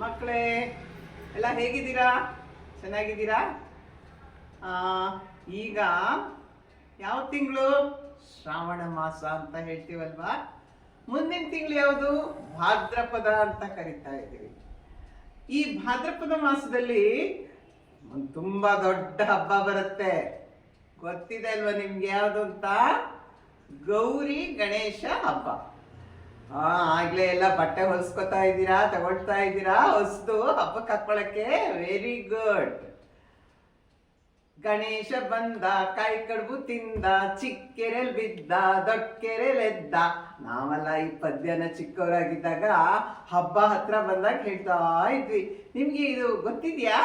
ಮಕ್ಕಳೇ, ಎಲ್ಲ ಹೇಗಿದ್ದೀರಾ? ಚೆನ್ನಾಗಿದ್ದೀರಾ? ಈಗ ಯಾವ ತಿಂಗಳು? ಶ್ರಾವಣ ಮಾಸ ಅಂತ ಹೇಳ್ತೀವಲ್ವಾ? ಮುಂದಿನ ತಿಂಗಳು ಯಾವುದು? ಭಾದ್ರಪದ ಅಂತ ಕರಿತಾ ಇದ್ದೀವಿ. ಈ ಭಾದ್ರಪದ ಮಾಸದಲ್ಲಿ ಒಂದು ತುಂಬಾ ದೊಡ್ಡ ಹಬ್ಬ ಬರುತ್ತೆ. ಗೊತ್ತಿದೆ ಅಲ್ವಾ ನಿಮ್ಗೆ ಯಾವುದು ಅಂತ? ಗೌರಿ ಗಣೇಶ ಹಬ್ಬ. ಹಾ, ಆಗ್ಲೇ ಎಲ್ಲ ಬಟ್ಟೆ ಹೊಲ್ಸ್ಕೊತಾ ಇದ್ದೀರಾ, ತಗೊಳ್ತಾ ಇದ್ದೀರಾ? ಹೊಸ್ದು ಹಬ್ಬಕ್ಕೆ ಹಾಕೊಳಕ್ಕೆ? ವೆರಿ ಗುಡ್ ಗಣೇಶ ಬಂದ, ಕಾಯಿ ಕಡುಬು ತಿಂದ, ಚಿಕ್ಕೆರೆಲ್ ಬಿದ್ದ ದೊಡ್ಡ ಕೆರೆಲ್ ಎದ್ದ. ನಾವೆಲ್ಲ ಈ ಪದ್ಯನ ಚಿಕ್ಕವರಾಗಿದ್ದಾಗ ಹಬ್ಬ ಹತ್ರ ಬಂದಾಗ ಹೇಳ್ತಾ ಇದ್ವಿ. ನಿಮ್ಗೆ ಇದು ಗೊತ್ತಿದ್ಯಾ?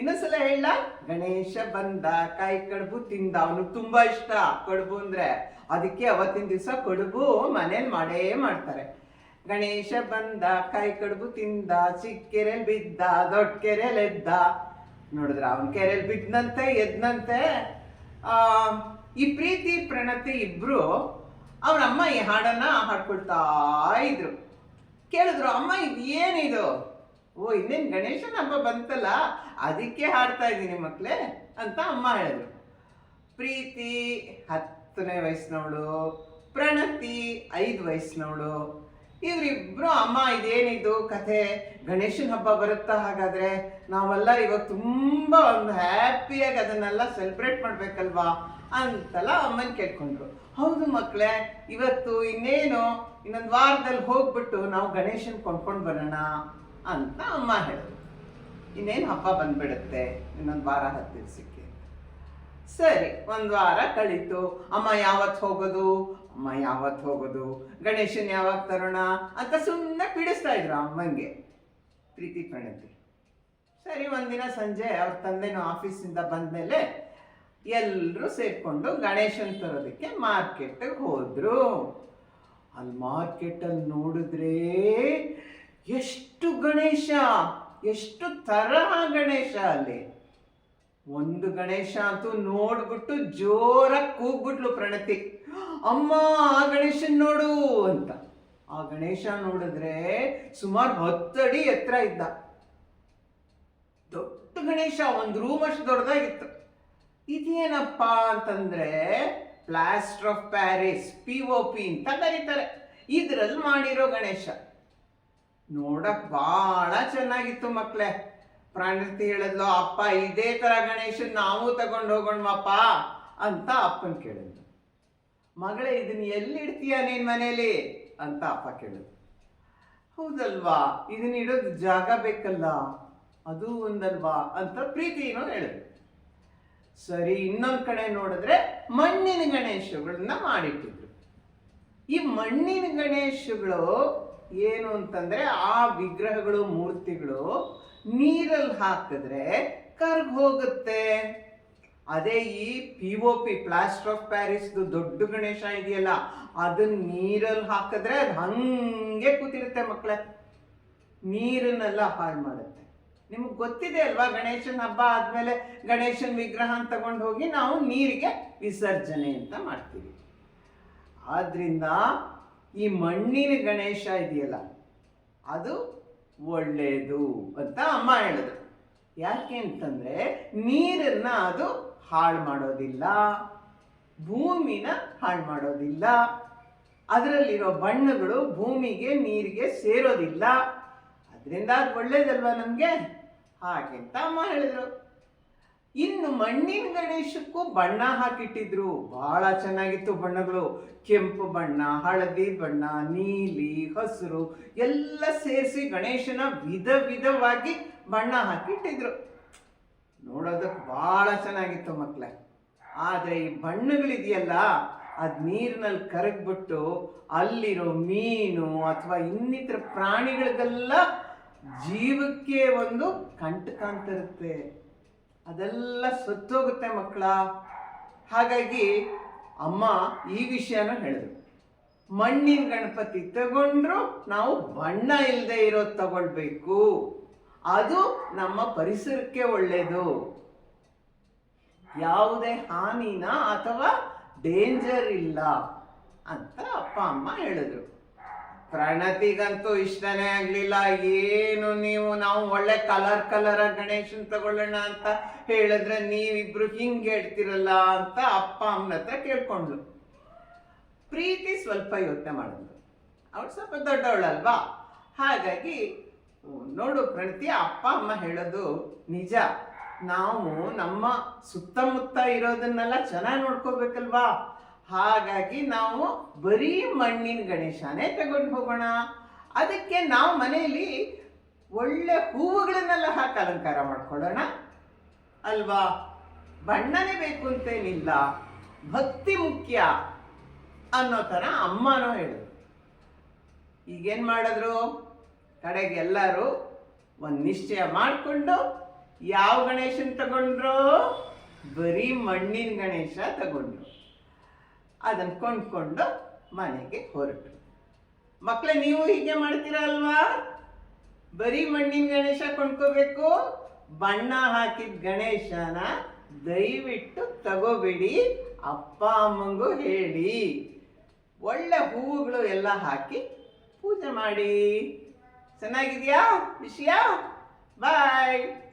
ಇನ್ನೊಂದ್ಸಲ ಹೇಳ. ಗಣೇಶ ಬಂದ ಕಾಯಿ ಕಡುಬು ತಿಂದ. ಅವನಿಗೆ ತುಂಬಾ ಇಷ್ಟ. ಕಡುಬು ಅಂದ್ರೆ ಅದಕ್ಕೆ ಅವತ್ತಿನ ದಿವಸ ಕಡುಬು ಮನೇಲಿ ಮಾಡೇ ಮಾಡ್ತಾರೆ. ಗಣೇಶ ಬಂದ, ಕಾಯಿ ಕಡುಬು ತಿಂದ ಚಿಕ್ಕ ಕೆರೆಲ್ ಬಿದ್ದ, ದೊಡ್ಡ ಕೆರೆಲ್ ಎದ್ದ. ನೋಡಿದ್ರ ಅವನ್ ಕೆರೆಲ್ ಬಿದ್ದಂತೆ ಎದ್ನಂತೆ. ಆ, ಈ ಪ್ರೀತಿ, ಪ್ರಣತಿ ಇಬ್ರು ಅವ್ರ ಅಮ್ಮ ಈ ಹಾಡನ್ನ ಹಾಡ್ಕೊಳ್ತಾ ಇದ್ರು. ಕೇಳಿದ್ರು, ಅಮ್ಮ ಇದು ಏನಿದು ಓ, ಇನ್ನೇನ್ ಗಣೇಶನ ಹಬ್ಬ ಬಂತಲ್ಲ, ಅದಕ್ಕೆ ಹಾಡ್ತಾ ಇದ್ದೀನಿ ಮಕ್ಕಳೇ ಅಂತ ಅಮ್ಮ ಹೇಳಿದ್ರು. ಪ್ರೀತಿ ಹತ್ತನೇ ವಯಸ್ಸಿನವಳು, ಪ್ರಣತಿ ಐದು ವಯಸ್ಸಿನವಳು. ಇವರಿಬ್ರು ಅಮ್ಮ ಇದೇನಿದು ಕಥೆ? ಗಣೇಶನ ಹಬ್ಬ ಬರುತ್ತಾ ಹಾಗಾದ್ರೆ ನಾವೆಲ್ಲ ಇವಾಗ ತುಂಬಾ ಒಂದು ಹ್ಯಾಪಿಯಾಗಿ ಅದನ್ನೆಲ್ಲ ಸೆಲೆಬ್ರೇಟ್ ಮಾಡ್ಬೇಕಲ್ವಾ ಅಂತೆಲ್ಲ ಅಮ್ಮನ ಕೇಳ್ಕೊಂಡ್ರು. ಹೌದು ಮಕ್ಕಳೇ ಇವತ್ತು ಇನ್ನೇನು ಇನ್ನೊಂದು ವಾರದಲ್ಲಿ ಹೋಗ್ಬಿಟ್ಟು ನಾವು ಗಣೇಶನ್ ಕೊಂಡ್ಕೊಂಡು ಬರೋಣ. ಅಂತ ಅಮ್ಮ ಹೇಳಿದ್ರು ಇನ್ನೇನು ಹಬ್ಬ ಬಂದ್ಬಿಡುತ್ತೆ? ಇನ್ನೊಂದು ವಾರ ಹತ್ತು ದಿವಸಕ್ಕೆ ಸರಿ, ಒಂದು ವಾರ ಕಳೀತು. ಅಮ್ಮ ಯಾವತ್ತು ಹೋಗೋದು? ಅಮ್ಮ ಯಾವತ್ತು ಹೋಗೋದು? ಗಣೇಶನ್ ಯಾವಾಗ ತರೋಣ? ಅಂತ ಸುಮ್ಮನೆ ಪೀಡಿಸ್ತಾ ಇದ್ರು ಅಮ್ಮಂಗೆ. ಪ್ರೀತಿ ಪ್ರಣತಿ. ಸರಿ, ಒಂದಿನ ಸಂಜೆ ಅವ್ರ ತಂದೆನೂ ಆಫೀಸಿಂದ ಬಂದ್ಮೇಲೆ ಎಲ್ಲರೂ ಸೇರಿಕೊಂಡು ಗಣೇಶನ್ ತರೋದಕ್ಕೆ ಮಾರ್ಕೆಟ್ಗೆ ಹೋದರು. ಅಲ್ಲಿ ಮಾರ್ಕೆಟಲ್ಲಿ ನೋಡಿದ್ರೆ ಎಷ್ಟು ಗಣೇಶ, ಎಷ್ಟು ತರಹ ಗಣೇಶ ಅಲ್ಲಿ. ಒಂದು ಗಣೇಶ ಅಂತೂ ನೋಡ್ಬಿಟ್ಟು ಜೋರಾಗಿ ಕೂಗ್ಬಿಟ್ಲು ಪ್ರಣತಿ. ಅಮ್ಮ, ಆ ಗಣೇಶನ್ ನೋಡು ಅಂತ. ಆ ಗಣೇಶ ನೋಡಿದ್ರೆ ಸುಮಾರು ಹತ್ತಡಿ ಎತ್ತರ ಇದ್ದ. ದೊಡ್ಡ ಗಣೇಶ, ಒಂದು ರೂಮ್ ಅಷ್ಟು ದೊಡ್ಡದಾಗಿತ್ತು. ಇದೇನಪ್ಪ ಅಂತಂದ್ರೆ plaster of Paris P O P ಅಂತ ಕರೀತಾರೆ. ಇದ್ರಲ್ಲಿ ಮಾಡಿರೋ ಗಣೇಶ. ನೋಡಕ್ ಬಹಳ ಚೆನ್ನಾಗಿತ್ತು ಮಕ್ಳೆ. ಪ್ರಾಣತಿ ಹೇಳಿದ್ಲು, ಅಪ್ಪ, ಇದೇ ತರ ಗಣೇಶನ್ ನಾವು ತಗೊಂಡು ಹೋಗೋಣಪ್ಪ ಅಂತ ಅಪ್ಪನ್ ಕೇಳಿದ್ಲು. ಮಗಳೇ, ಇದನ್ನ ಎಲ್ಲಿ ಇಡ್ತೀಯ ನೀನ್ ಮನೇಲಿ? ಅಂತ ಅಪ್ಪ ಕೇಳಿದ್ರು ಹೌದಲ್ವಾ, ಇದನ್ನ ಇಡೋದು ಜಾಗ ಬೇಕಲ್ಲ, ಅದು ಒಂದಲ್ವಾ? ಅಂತ ಪ್ರೀತಿನೂ ಹೇಳಿದ್ರು ಸರಿ, ಇನ್ನೊಂದ್ ಕಡೆ ನೋಡಿದ್ರೆ ಮಣ್ಣಿನ ಗಣೇಶಗಳನ್ನ ಮಾಡಿಟ್ಟಿದ್ರು. ಈ ಮಣ್ಣಿನ ಗಣೇಶಗಳು ಏನು ಅಂತಂದ್ರೆ ಆ ವಿಗ್ರಹಗಳು, ಮೂರ್ತಿಗಳು ನೀರಲ್ಲಿ ಹಾಕಿದ್ರೆ ಕರ್ಗ್ ಹೋಗುತ್ತೆ. ಅದೇ ಈ P O P plaster of ಪ್ಯಾರಿಸ್ದು ದೊಡ್ಡ ಗಣೇಶ ಇದೆಯಲ್ಲ ಅದನ್ನ ನೀರಲ್ಲಿ ಹಾಕಿದ್ರೆ ಅದು ಹಂಗೆ ಕೂತಿರುತ್ತೆ ಮಕ್ಕಳೇ ನೀರನ್ನೆಲ್ಲ ಹಾಳು ಮಾಡುತ್ತೆ. ನಿಮಗೆ ಗೊತ್ತಿದೆ ಅಲ್ವಾ, ಗಣೇಶನ ಹಬ್ಬ ಆದ್ಮೇಲೆ ಗಣೇಶನ ವಿಗ್ರಹ ತಗೊಂಡು ಹೋಗಿ ನಾವು ನೀರಿಗೆ ವಿಸರ್ಜನೆ ಅಂತ ಮಾಡ್ತೀವಿ. ಆದ್ರಿಂದ ಈ ಮಣ್ಣಿನ ಗಣೇಶ ಇದೆಯಲ್ಲ, ಅದು ಒಳ್ಳೆಯದು ಅಂತ ಅಮ್ಮ ಹೇಳಿದ್ರು. ಯಾಕೆ ಅಂತಂದ್ರೆ ನೀರನ್ನ ಅದು ಹಾಳು ಮಾಡೋದಿಲ್ಲ, ಭೂಮಿನ ಹಾಳು ಮಾಡೋದಿಲ್ಲ. ಅದರಲ್ಲಿರೋ ಬಣ್ಣಗಳು ಭೂಮಿಗೆ, ನೀರಿಗೆ ಸೇರೋದಿಲ್ಲ. ಅದರಿಂದ ಅದು ಒಳ್ಳೇದಲ್ವಾ ನಮಗೆ? ಹಾಗೆ ಅಂತ ಅಮ್ಮ ಹೇಳಿದ್ರು. ಇನ್ನು ಮಣ್ಣಿನ ಗಣೇಶಕ್ಕೂ ಬಣ್ಣ ಹಾಕಿಟ್ಟಿದ್ರು. ಬಹಳ ಚೆನ್ನಾಗಿತ್ತು ಬಣ್ಣಗಳು. ಕೆಂಪು ಬಣ್ಣ, ಹಳದಿ ಬಣ್ಣ, ನೀಲಿ, ಹಸಿರು, ಎಲ್ಲ ಸೇರಿಸಿ ಗಣೇಶನ ವಿಧ ವಿಧವಾಗಿ ಬಣ್ಣ ಹಾಕಿಟ್ಟಿದ್ರು. ನೋಡೋದಕ್ಕೆ ಬಹಳ ಚೆನ್ನಾಗಿತ್ತು ಮಕ್ಕಳೇ ಆದರೆ ಈ ಬಣ್ಣಗಳಿದೆಯಲ್ಲ, ಅದು ನೀರಿನಲ್ಲಿ ಕರಗ್ಬಿಟ್ಟು ಅಲ್ಲಿರೋ ಮೀನು ಅಥವಾ ಇನ್ನಿತರ ಪ್ರಾಣಿಗಳಿಗೆಲ್ಲ ಜೀವಕ್ಕೆ ಒಂದು ಕಂಟಕ ಅಂತ ಇರುತ್ತೆ ಅದೆಲ್ಲ ಸತ್ತೋಗುತ್ತೆ ಮಕ್ಕಳ. ಹಾಗಾಗಿ ಅಮ್ಮ ಈ ವಿಷಯನ ಹೇಳಿದ್ರು. ಮಣ್ಣಿನ ಗಣಪತಿ ತಗೊಂಡ್ರು ನಾವು ಬಣ್ಣ ಇಲ್ಲದೆ ಇರೋದು ತಗೊಳ್ಬೇಕು. ಅದು ನಮ್ಮ ಪರಿಸರಕ್ಕೆ ಒಳ್ಳೆಯದು ಯಾವುದೇ ಹಾನಿನ ಅಥವಾ ಡೇಂಜರ್ ಇಲ್ಲ ಅಂತ ಅಪ್ಪ, ಅಮ್ಮ ಹೇಳಿದ್ರು. ಪ್ರಣತಿಗಂತೂ ಇಷ್ಟನೇ ಆಗ್ಲಿಲ್ಲ. ಏನು ನೀವು, ನಾವು ಒಳ್ಳೆ ಕಲರ್ ಕಲರ್ ಗಣೇಶನ್ ತಗೊಳ್ಳೋಣ ಅಂತ ಹೇಳಿದ್ರೆ ನೀವಿಬ್ರು ಹಿಂಗ್ ಹೇಳ್ತಿರಲ್ಲ ಅಂತ ಅಪ್ಪ ಅಮ್ಮನ ಹತ್ರ ಕೇಳ್ಕೊಂಡ್ಲು ಪ್ರೀತಿ ಸ್ವಲ್ಪ ಯೋಚನೆ ಮಾಡಿದ್ಲು. ಅವಳು ಸ್ವಲ್ಪ ದೊಡ್ಡವಳಲ್ವಾ? ಹಾಗಾಗಿ, ನೋಡು ಪ್ರಣತಿ, ಅಪ್ಪ ಅಮ್ಮ ಹೇಳೋದು ನಿಜ. ನಾವು ನಮ್ಮ ಸುತ್ತಮುತ್ತ ಇರೋದನ್ನೆಲ್ಲ ಚೆನ್ನಾಗಿ ನೋಡ್ಕೋಬೇಕಲ್ವಾ? ಹಾಗಾಗಿ ನಾವು ಬರೀ ಮಣ್ಣಿನ ಗಣೇಶನೇ ತಗೊಂಡು ಹೋಗೋಣ. ಅದಕ್ಕೆ ನಾವು ಮನೆಯಲ್ಲಿ ಒಳ್ಳೆ ಹೂವುಗಳನ್ನೆಲ್ಲ ಹಾಕಿ ಅಲಂಕಾರ ಮಾಡ್ಕೊಳ್ಳೋಣ. ಅಲ್ವಾ? ಬಣ್ಣನೇ ಬೇಕು ಅಂತೇನಿಲ್ಲ. ಭಕ್ತಿ ಮುಖ್ಯ ಅನ್ನೋ ಥರ ಅಮ್ಮನೂ ಹೇಳಿದ್ರು. ಈಗೇನು ಮಾಡಿದ್ರು? ಕಡೆಗೆ ಎಲ್ಲರೂ ಒಂದು ನಿಶ್ಚಯ ಮಾಡಿಕೊಂಡು ಯಾವ ಗಣೇಶನ್ ತಗೊಂಡ್ರು? ಬರೀ ಮಣ್ಣಿನ ಗಣೇಶ ತಗೊಂಡ್ರು. ಅದನ್ನು ಕೊಂಡ್ಕೊಂಡು ಮನೆಗೆ ಹೊರಟು. ಮಕ್ಕಳೇ ನೀವು ಹೀಗೆ ಮಾಡ್ತೀರಾ ಅಲ್ವಾ? ಬರೀ ಮಣ್ಣಿನ ಗಣೇಶ ಕೊಂಡ್ಕೋಬೇಕು. ಬಣ್ಣ ಹಾಕಿದ ಗಣೇಶನ ದಯವಿಟ್ಟು ತಗೋಬೇಡಿ. ಅಪ್ಪ, ಅಮ್ಮಂಗೂ ಹೇಳಿ. ಒಳ್ಳೆ ಹೂವುಗಳು ಎಲ್ಲ ಹಾಕಿ ಪೂಜೆ ಮಾಡಿ. ಚೆನ್ನಾಗಿದೆಯಾ? ವಿಷಯ ಬಾಯ್